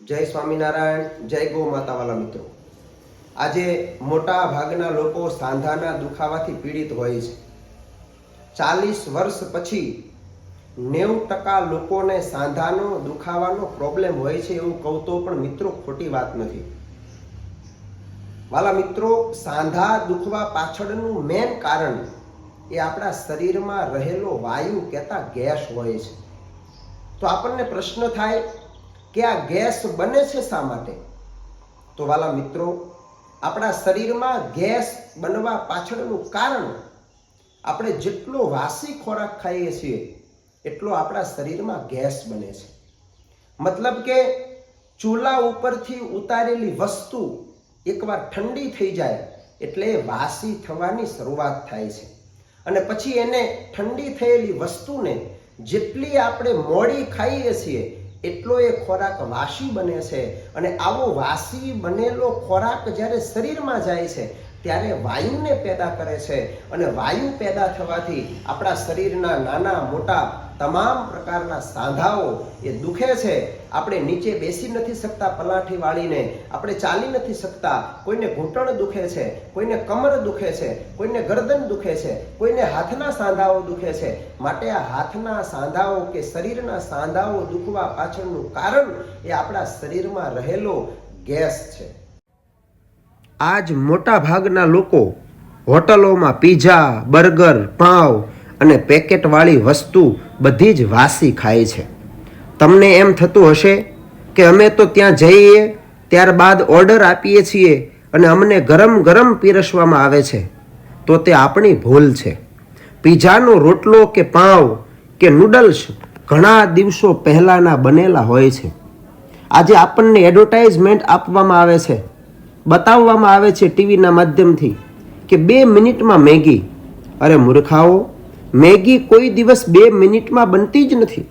જય સ્વામિનારાયણ, જય ગૌ માતાવાલા મિત્રો. આજે મોટા ભાગના લોકો સાંધાના દુખાવાથી પીડિત હોય છે. ચાલીસ વર્ષ પછી નેવું ટકા લોકોને સાંધાનો દુખાવાનો પ્રોબ્લેમ હોય છે એવું કહું તો પણ મિત્રો ખોટી વાત નથી. વાલા મિત્રો, સાંધા દુખવા પાછળનું મેન કારણ એ આપણા શરીરમાં રહેલો વાયુ કહેતા ગેસ હોય છે. તો આપણને પ્રશ્ન થાય કે આ ગેસ બને છે શા માટે? તો વાલા મિત્રો, આપણા શરીરમાં ગેસ બનવા પાછળનું કારણ આપણે જેટલો વાસી ખોરાક ખાઈએ છીએ, એટલો આપણા શરીરમાં ગેસ બને છે. મતલબ કે ચૂલા ઉપરથી ઉતારેલી વસ્તુ એકવાર ઠંડી થઈ જાય એટલે વાસી થવાની શરૂઆત થાય છે. અને પછી એને ઠંડી થયેલી વસ્તુને જેટલી આપણે મોડી ખાઈએ છીએ એટલો એ ખોરાક વાસી બને છે. અને આવો વાસી બનેલો ખોરાક જ્યારે શરીરમાં જાય છે ત્યારે વાયુને પેદા કરે છે અને વાયુ પેદા થવાથી આપણા શરીરના નાના, મોટા, તમામ પ્રકારના સાંધાઓ એ દુખે છે. આપણે નીચે બેસી નથી શકતા પલાઠી વાળીને, આપણે ચાલી નથી શકતા. કોઈને ઘૂંટણ દુખે છે, કોઈને કમર દુખે છે, કોઈને ગરદન દુખે છે, કોઈને હાથના સાંધાઓ દુખે છે. માટે આ હાથના સાંધાઓ કે શરીરના સાંધાઓ દુખવા પાછળનું કારણ એ આપણા શરીરમાં રહેલો ગેસ છે. આજ મોટા ભાગના લોકો હોટલોમાં પીઝા, બર્ગર, પાવ અને પેકેટવાળી વસ્તુ બધી જ વાસી ખાય છે. તમને એમ થતું હશે કે અમે તો ત્યાં જઈએ, ત્યારબાદ ઓર્ડર આપીએ છીએ અને અમને ગરમ ગરમ પીરસવામાં આવે છે. તો તે આપણી ભૂલ છે. પીઝાનો રોટલો કે પાવ કે નૂડલ્સ ઘણા દિવસો પહેલાંના બનેલા હોય છે. આજે આપણને એડવર્ટાઇઝમેન્ટ આપવામાં આવે છે. બતાવવામાં આવે છે ટીવીના માધ્યમથી કે બે મિનિટમાં મેગી. અરે મૂર્ખાઓ, મેગી કોઈ દિવસ બે મિનિટમાં બનતી જ નથી.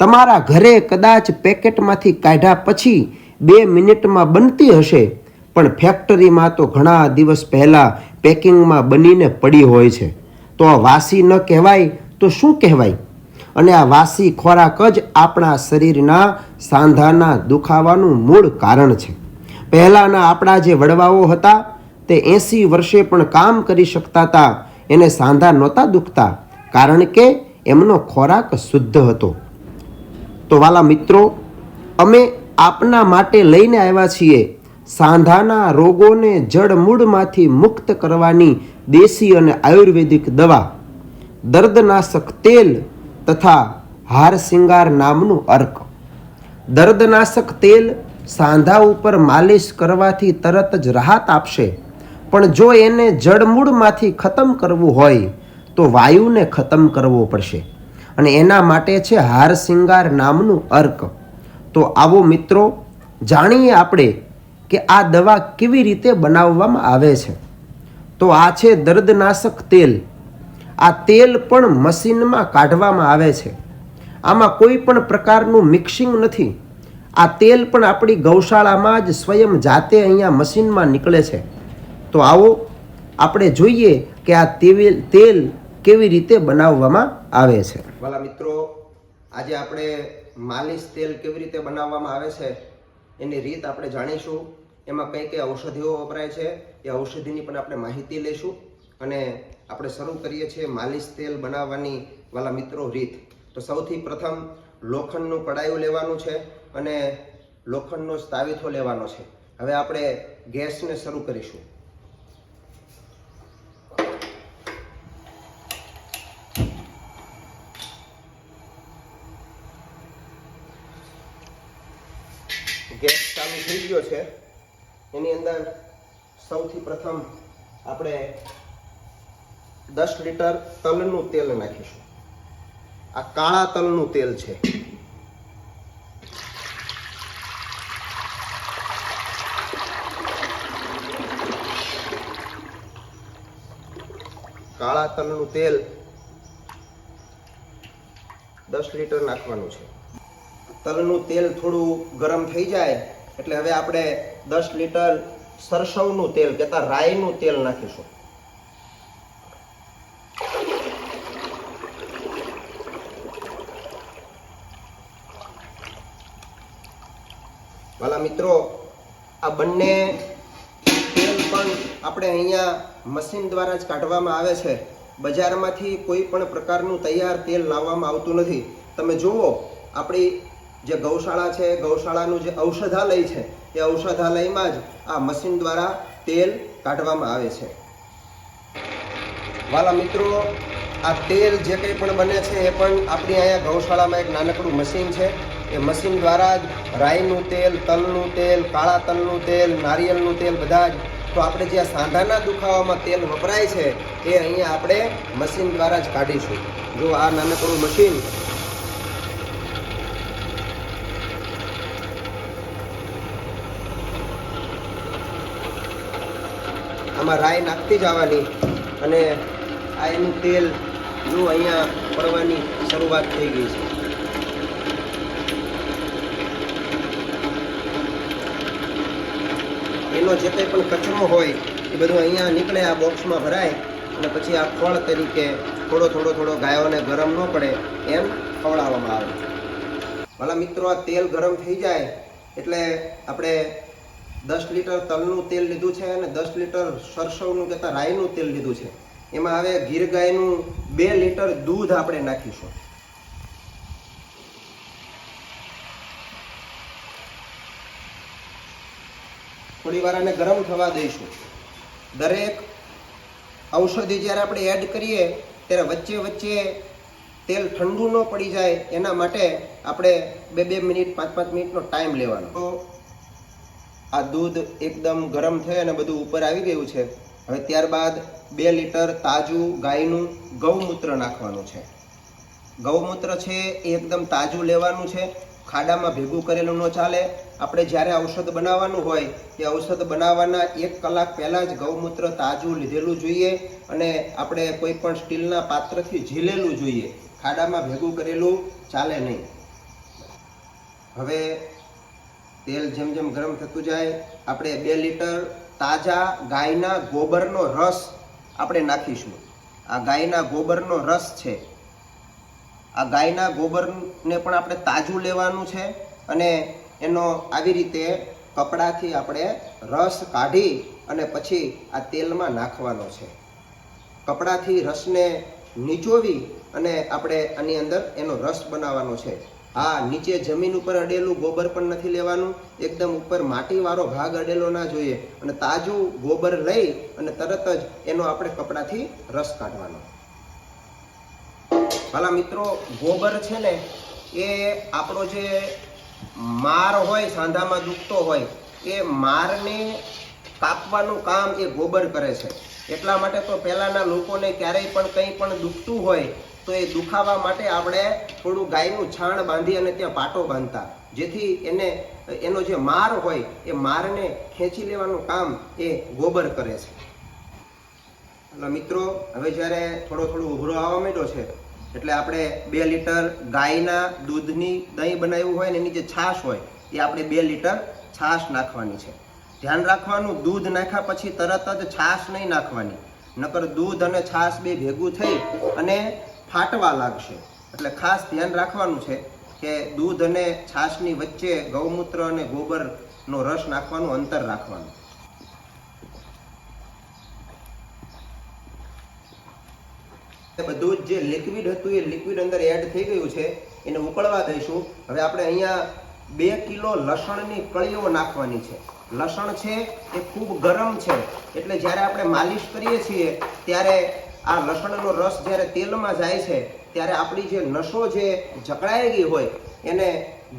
તમારા ઘરે કદાચ પેકેટમાંથી કાઢ્યા પછી બે મિનિટમાં બનતી હશે, પણ ફેક્ટરીમાં તો ઘણા દિવસ પહેલાં પેકિંગમાં બનીને પડી હોય છે. તો આ વાસી ન કહેવાય તો શું કહેવાય? અને આ વાસી ખોરાક જ આપણા શરીરના સાંધાના દુખાવાનું મૂળ કારણ છે. પહેલાંના આપણા જે વડવાઓ હતા, તે એંસી વર્ષે પણ કામ કરી શકતા હતા, એને સાંધા નહોતા દુખતા, કારણ કે એમનો ખોરાક શુદ્ધ હતો. તો વાલા મિત્રો, અમે આપના માટે લઈને આવ્યા છીએ સાંધાના રોગોને જડમૂળમાંથી મુક્ત કરવાની દેશી અને આયુર્વેદિક દવા. દર્દનાશક તેલ તથા હાર શિંગાર નામનું અર્ક. દર્દનાશક તેલ સાંધા ઉપર માલિશ કરવાથી તરત જ રાહત આપશે. પણ જો એને જડમૂળમાંથી ખતમ કરવું હોય, તો વાયુને ખતમ કરવો પડશે. અને એના માટે છે હાર શિંગાર નામનું અર્ક. તો આવો મિત્રો, જાણીએ આપણે કે આ દવા કેવી રીતે બનાવવામાં આવે છે. તો આ છે દર્દનાશક તેલ. આ તેલ પણ મશીનમાં કાઢવામાં આવે છે. આમાં કોઈ પણ પ્રકારનું મિક્સિંગ નથી. આ તેલ પણ આપણી ગૌશાળામાં જ સ્વયં જાતે અહીંયા મશીનમાં નીકળે છે. તો આવો આપણે જોઈએ કે આ તેલ કેવી રીતે બનાવવામાં આવે છે. વાલા મિત્રો, આજે આપણે માલિશ તેલ કેવી રીતે બનાવવામાં આવે છે એની રીત આપણે જાણીશું. એમાં કઈ કઈ ઔષધિઓ વપરાય છે એ ઔષધિની પણ આપણે માહિતી લઈશું અને આપણે શરૂ કરીએ છીએ માલિશ તેલ બનાવવાની વાલા મિત્રો રીત. તો સૌથી પ્રથમ લોખંડનું કડાયું લેવાનું છે અને લોખંડનો તાવીથો લેવાનો છે. હવે આપણે ગેસને શરૂ કરીશું. ગેસ ચાલુ થઈ ગયો છે. એની અંદર સૌથી પ્રથમ આપણે દસ લીટર તલનું તેલ નાખીશું. આ કાળા તલનું તેલ છે. કાળા તલનું તેલ દસ લીટર નાખવાનું છે. તલનું તેલ થોડું ગરમ થઈ જાય એટલે હવે આપણે દસ લીટર સરસવનું તેલ કહેતા રાઈનું તેલ નાખીશું. વાલા મિત્રો, આ બંને તેલ પણ આપણે અહીંયા મશીન દ્વારા જ કાઢવામાં આવે છે. બજારમાંથી કોઈ પણ પ્રકારનું તૈયાર તેલ લાવવામાં આવતું નથી. તમે જુઓ, આપણી જે ગૌશાળા છે, ગૌશાળાનું જે ઔષધાલય છે, એ ઔષધાલયમાં જ આ મશીન દ્વારા તેલ કાઢવામાં આવે છે. વાલા મિત્રો આ તેલ જે કંઈ પણ બને છે એ પણ આપણી અહીંયા ગૌશાળામાં એક નાનકડું મશીન છે. એ મશીન દ્વારા જ રાઈનું તેલ, તલનું તેલ, કાળા તલનું તેલ, નારિયેળનું તેલ બધા જ તો આપણે જે સાંધાના દુખાવામાં તેલ વપરાય છે એ અહીંયા આપણે મશીન દ્વારા જ કાઢીશું. જો આ નાનકડું મશીન આમાં રાઈ નાખતી જવાની અને આ એનું તેલ જો અહીંયા પડવાની શરૂઆત થઈ ગઈ છે. એનો જે કંઈ પણ કચરો હોય એ બધું અહીંયા નીકળે, આ બોક્સમાં ભરાય અને પછી આ ફળ તરીકે થોડો થોડો થોડો ગાયોને ગરમ ન પડે એમ ખવડાવવામાં આવે. ભલા મિત્રો, આ તેલ ગરમ થઈ જાય એટલે આપણે દસ લીટર તલનું તેલ લીધું છે અને દસ લીટર સરસવનું કહેતા રાઈનું તેલ લીધું છે. એમાં હવે ગીર ગાયનું બે લીટર દૂધ આપણે નાખીશું. થોડી વાર આને ગરમ થવા દઈશું. દરેક ઔષધિ જ્યારે આપણે એડ કરીએ, ત્યારે વચ્ચે વચ્ચે તેલ ઠંડુ ન પડી જાય, એના માટે આપણે બે બે મિનિટ, પાંચ પાંચ મિનિટનો ટાઈમ લેવાનો. તો આ દૂધ એકદમ ગરમ થઈ અને બધું ઉપર આવી ગયું છે. હવે ત્યારબાદ બે લીટર તાજું ગાયનું ગૌમૂત્ર નાખવાનું છે. ગૌમૂત્ર છે એ એકદમ તાજું લેવાનું છે. ખાડામાં ભેગું કરેલું ન ચાલે. આપણે જ્યારે ઔષધ બનાવવાનું હોય, એ ઔષધ બનાવવાના એક કલાક પહેલાં જ ગૌમૂત્ર તાજું લીધેલું જોઈએ અને આપણે કોઈ પણ સ્ટીલના પાત્રથી ઝીલેલું જોઈએ. ખાડામાં ભેગું કરેલું ચાલે નહીં. હવે તેલ જેમ જેમ ગરમ થતું જાય, આપણે બે લીટર તાજા ગાયના ગોબરનો રસ આપણે નાખીશું. આ ગાયના ગોબરનો રસ છે. આ ગાયના ગોબરને પણ આપણે તાજું લેવાનું છે અને એનો આવી રીતે કપડાથી આપણે રસ કાઢી અને પછી આ તેલમાં નાખવાનો છે. કપડાથી રસને નીચોવી અને આપણે આની અંદર એનો રસ બનાવવાનો છે. હા, નીચે જમીન ઉપર અડેલું ગોબર પણ નથી લેવાનું. એકદમ ઉપર માટીવાળો ભાગ અડેલો ના જોઈએ. અને તાજું ગોબર લઈ અને તરત જ એનો આપણે કપડાથી રસ કાઢવાનો. ભલા મિત્રો, ગોબર છે ને, એ આપણો જે માર હોય, સાંધામાં દુખતો હોય, એ મારને કાપવાનું કામ એ ગોબર કરે છે. એટલા માટે તો પહેલાંના લોકોને ક્યારેય પણ કંઈ પણ દુખતું હોય તો એ દુખાવા માટે આપણે થોડું ગાયનું છાણ બાંધી અને ત્યાં પાટો બાંધતા. જેથી એને, એનો જે માર હોય, એ મારને ખેંચી લેવાનું કામ એ ગોબર કરે છે. એટલે મિત્રો, હવે જ્યારે થોડો થોડો ઉભરો આવવા માંડ્યો છે, એટલે આપણે બે લીટર ગાયના દૂધની દહીં બનાવ્યું હોય ને એની જે છાશ હોય, એ આપણે બે લીટર છાશ નાખવાની છે. ધ્યાન રાખવાનું, દૂધ નાખ્યા પછી તરત જ છાશ નહીં નાખવાની. નકર દૂધ અને છાશ બે ભેગું થઈ અને ફાટવા લાગશે. એટલે ખાસ ધ્યાન રાખવાનું છે કે દૂધ અને છાશની વચ્ચે ગૌમૂત્ર અને ગોબરનો રસ નાખવાનું અંતર રાખવાનું. બધું જે લિક્વિડ હતું એ લિક્વિડ અંદર એડ થઈ ગયું છે, એને ઉકળવા દઈશું. હવે આપણે અહીંયા બે કિલો લસણની કળીઓ નાખવાની છે. લસણ છે એ ખૂબ ગરમ છે. એટલે જ્યારે આપણે માલિશ કરીએ છીએ, ત્યારે આ લસણનો રસ જ્યારે તેલમાં જાય છે, ત્યારે આપણી જે નસો જે જકડાઈ ગઈ હોય, એને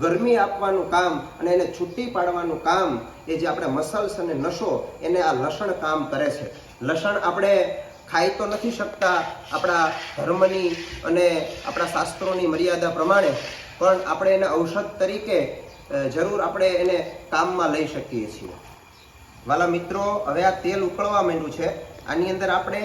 ગરમી આપવાનું કામ અને એને છૂટી પાડવાનું કામ, એ જે આપણે મસલ્સ અને નસો, એને આ લસણ કામ કરે છે. લસણ આપણે ખાઈ તો નથી શકતા આપણા ધર્મની અને આપણા શાસ્ત્રોની મર્યાદા પ્રમાણે, પણ આપણે એને ઔષધ તરીકે જરૂર આપણે એને કામમાં લઈ શકીએ છીએ. વાલા મિત્રો, હવે આ તેલ ઉકળવા માંડ્યું છે. આની અંદર આપણે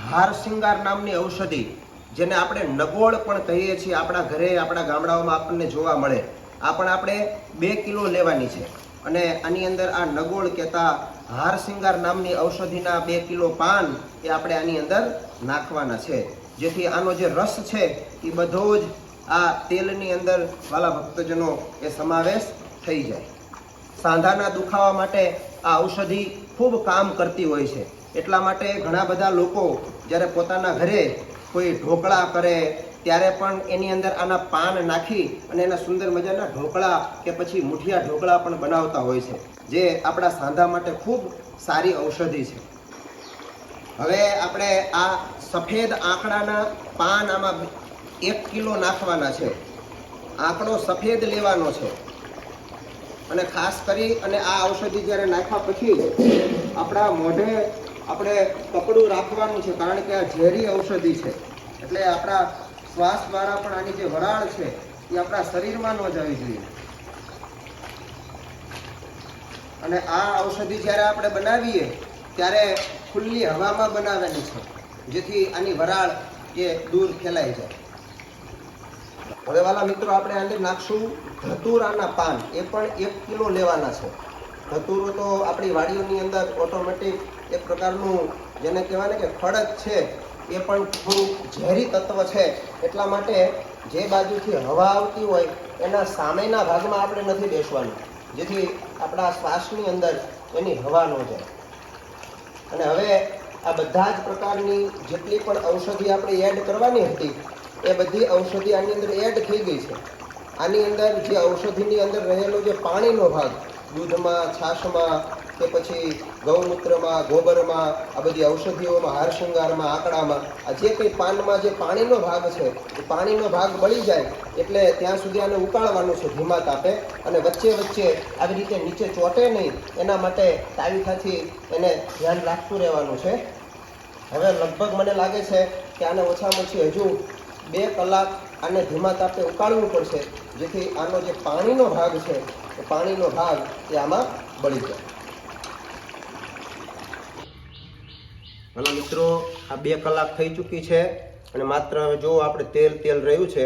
હાર શિંગાર નામની ઔષધિ, જેને આપણે નગોળ પણ કહીએ છીએ. આપણા ઘરે, આપણા ગામડાઓમાં આપણને જોવા મળે. આ પણ આપણે બે કિલો લેવાની છે. અને આની અંદર આ નગોળ કહેતા હાર શિંગાર નામની ઔષધિના બે કિલો પાન એ આપણે આની અંદર નાખવાના છે. જેથી આનો જે રસ છે એ બધો જ આ તેલની અંદર વાલા ભક્તજનો એ સમાવેશ થઈ જાય. સાંધાના દુખાવા માટે આ ઔષધિ ખૂબ કામ કરતી હોય છે. એટલા માટે ઘણા બધા લોકો જ્યારે પોતાના ઘરે કોઈ ઢોકળા કરે, ત્યારે પણ એની અંદર આના પાન નાખી અને એના સુંદર મજાના ઢોકળા કે પછી મુઠિયા ઢોકળા પણ બનાવતા હોય છે, જે આપણા સાંધા માટે ખૂબ સારી ઔષધિ છે. હવે આપણે આ સફેદ આંકડાના પાન આમાં એક કિલો નાખવાના છે. આંકડો સફેદ લેવાનો છે. અને ખાસ કરી અને આ ઔષધિ જ્યારે નાખ્યા પછી આપણા મોઢે આપણે પકડું રાખવાનું છે, કારણ કે આ ઝેરી ઔષધિ છે. એટલે આપણા શ્વાસ દ્વારા પણ આની જે વરાળ છે, એ આપણા શરીરમાં ન જવી જોઈએ. અને આ ઔષધિ જ્યારે આપણે બનાવીએ, ત્યારે ખુલ્લી હવામાં બનાવેલી છે, જેથી આની વરાળ એ દૂર ફેલાઈ જાય. હવે વાલા મિત્રો, આપણે આને નાખશું ધતુરાના પાન. એ પણ એક કિલો લેવાના છે. ધતુરો તો આપણી વાડીઓની અંદર ઓટોમેટિક એક પ્રકારનું જેને કહેવાય ને કે ખડક છે, એ પણ થોડું ઝેરી તત્વ છે. એટલા માટે જે બાજુથી હવા આવતી હોય, એના સામેના ભાગમાં આપણે નથી બેસવાનું. જેથી આપણા શ્વાસની અંદર એની હવા ન જાય. અને હવે આ બધા જ પ્રકારની જેટલી પણ ઔષધિ આપણે એડ કરવાની હતી, એ બધી ઔષધિ આની અંદર એડ થઈ ગઈ છે. આની અંદર જે ઔષધિની અંદર રહેલો જે પાણીનો ભાગ, દૂધમાં, છાશમાં કે પછી ગૌમૂત્રમાં, ગોબરમાં, આ બધી ઔષધિઓમાં હાર શૃંગારમાં આંકડામાં, આ જે કંઈ પાનમાં જે પાણીનો ભાગ છે, એ પાણીનો ભાગ બળી જાય એટલે ત્યાં સુધી આને ઉકાળવાનું છે, ધીમા તાપે. અને વચ્ચે વચ્ચે આવી રીતે નીચે ચોટે નહીં, એના માટે તાવીથાથી એને ધ્યાન રાખતું રહેવાનું છે. હવે લગભગ મને લાગે છે કે આને ઓછામાં ઓછી હજુ બે કલાક આને ધીમા તાપે ઉકાળવું પડશે, જેથી આનો જે પાણીનો ભાગ છે, એ પાણીનો ભાગ એ આમાં બળી જાય. ભલા મિત્રો, આ બે કલાક થઈ ચૂકી છે અને માત્ર હવે જો આપણે તેલ તેલ રહ્યું છે,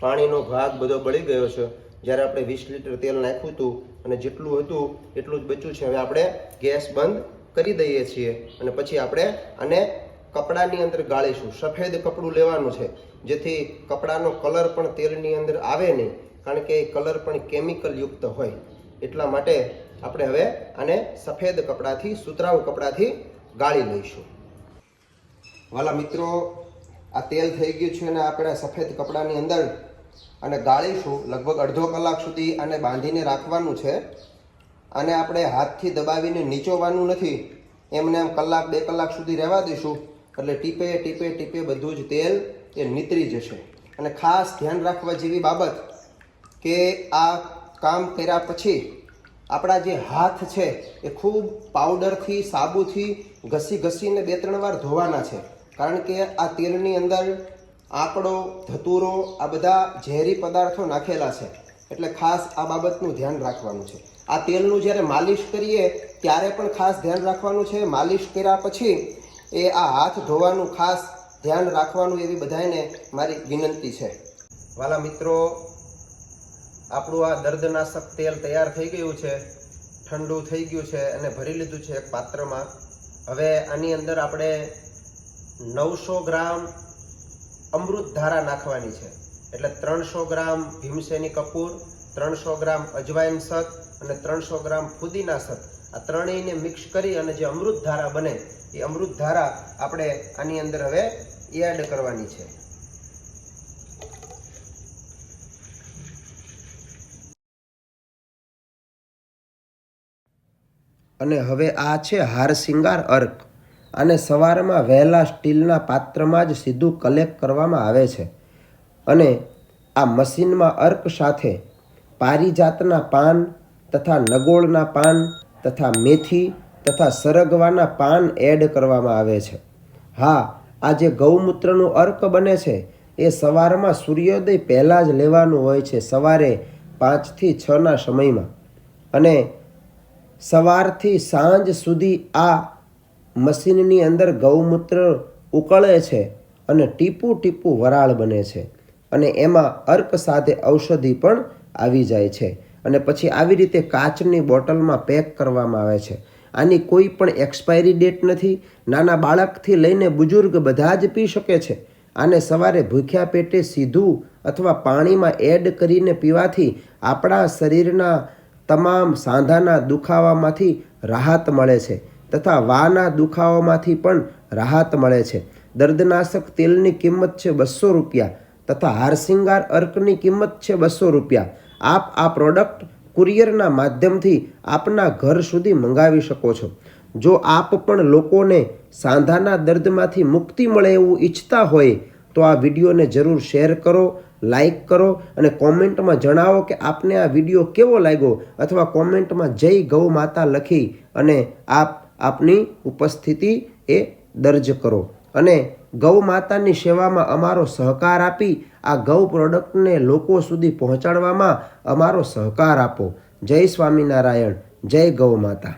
પાણીનો ભાગ બધો બળી ગયો છે. જ્યારે આપણે વીસ લીટર તેલ નાખ્યું હતું અને જેટલું હતું એટલું જ બચ્યું છે. હવે આપણે ગેસ બંધ કરી દઈએ છીએ અને પછી આપણે આને કપડાની અંદર ગાળીશું. સફેદ કપડું લેવાનું છે, જેથી કપડાનો કલર પણ તેલની અંદર આવે નહીં, કારણ કે એ કલર પણ કેમિકલ યુક્ત હોય. એટલા માટે આપણે હવે આને સફેદ કપડાથી, સુતરાઉ કપડાથી ગાળી લઈશું. વાલા મિત્રો, આ તેલ થઈ ગયું છે અને આપણે સફેદ કપડાની અંદર અને ગાળીશું લગભગ અડધો કલાક સુધી આને બાંધીને રાખવાનું છે. અને આપણે હાથથી દબાવીને નીચોવાનું નથી. એમને એમ કલાક, બે કલાક સુધી રહેવા દઈશું. એટલે ટીપે ટીપે ટીપે બધું જ તેલ એ નીતરી જશે. અને ખાસ ધ્યાન રાખવા જેવી બાબત કે આ કામ કર્યા પછી આપણા જે હાથ છે એ ખૂબ પાવડરથી સાબુથી ઘસી ઘસીને બે ત્રણ વાર ધોવાના છે. કારણ કે આ તેલની અંદર આંકડો, ધતુરો, આ બધા ઝેરી પદાર્થો નાખેલા છે. એટલે ખાસ આ બાબતનું ધ્યાન રાખવાનું છે. આ તેલનું જ્યારે માલિશ કરીએ, ત્યારે પણ ખાસ ધ્યાન રાખવાનું છે. માલિશ કર્યા પછી એ આ હાથ ધોવાનું ખાસ ધ્યાન રાખવાનું એવી બધાને મારી વિનંતી છે. વાલા મિત્રો, આપણું આ દર્દનાશક તેલ તૈયાર થઈ ગયું છે. ઠંડુ થઈ ગયું છે અને ભરી લીધું છે એક પાત્રમાં. હવે આની અંદર આપણે નવસો ગ્રામ અમૃત ધારા નાખવાની છે. એટલે ત્રણસો ગ્રામ ભીમસેની કપૂર, ત્રણસો ગ્રામ અજવાઈન સત અને ત્રણસો ગ્રામ ફુદીના સત. આ ત્રણેયને મિક્સ કરી અને જે અમૃત ધારા બને, એ અમૃત ધારા આપણે આની અંદર હવે એડ કરવાની છે. અને હવે આ છે હાર શિંગાર અર્ક. આને સવારમાં વહેલા સ્ટીલના પાત્રમાં જ સીધું કલેક્ટ કરવામાં આવે છે. અને આ મશીનમાં અર્ક સાથે પારિજાતના પાન તથા નગોળના પાન તથા મેથી તથા સરગવાના પાન એડ કરવામાં આવે છે. હા, આ જે ગૌમૂત્રનું અર્ક બને છે, એ સવારમાં સૂર્યોદય પહેલાં જ લેવાનું હોય છે સવારે પાંચથી છના સમયમાં. અને સવારથી સાંજ સુધી આ મશીનની અંદર ગૌમૂત્ર ઉકળે છે અને ટીપું ટીપું વરાળ બને છે અને એમાં અર્ક સાથે ઔષધિ પણ આવી જાય છે અને પછી આવી રીતે કાચની બોટલમાં પેક કરવામાં આવે છે. આની કોઈ પણ એક્સપાયરી ડેટ નથી. નાના બાળકથી લઈને બુજુર્ગ બધા જ પી શકે છે. આને સવારે ભૂખ્યા પેટે સીધું અથવા પાણીમાં એડ કરીને પીવાથી આપણા શરીરના તમામ સાંધાના દુખાવામાંથી રાહત મળે છે. તથા વાના દુખાવામાંથી પણ રાહત મળે છે. દર્દનાશક તેલની કિંમત છે બસો રૂપિયા તથા હારસિંગાર અર્કની કિંમત છે બસો રૂપિયા. આપ આ પ્રોડક્ટ કુરિયરના માધ્યમથી આપના ઘર સુધી મંગાવી શકો છો. જો આપ પણ લોકોને સાંધાના દર્દમાંથી મુક્તિ મળે એવું ઈચ્છતા હોય, તો આ વિડીયોને જરૂર શેર કરો, લાઈક કરો અને કોમેન્ટમાં જણાવો કે આપને આ વીડિયો કેવો લાગ્યો અથવા કોમેન્ટમાં જય ગૌ માતા લખી અને આપ આપની ઉપસ્થિતિ એ દર્જ કરો. અને ગૌ માતાની સેવામાં અમારો સહકાર આપી આ ગૌ પ્રોડક્ટને લોકો સુધી પહોંચાડવામાં અમારો સહકાર આપો. જય સ્વામિનારાયણ. જય ગૌ માતા.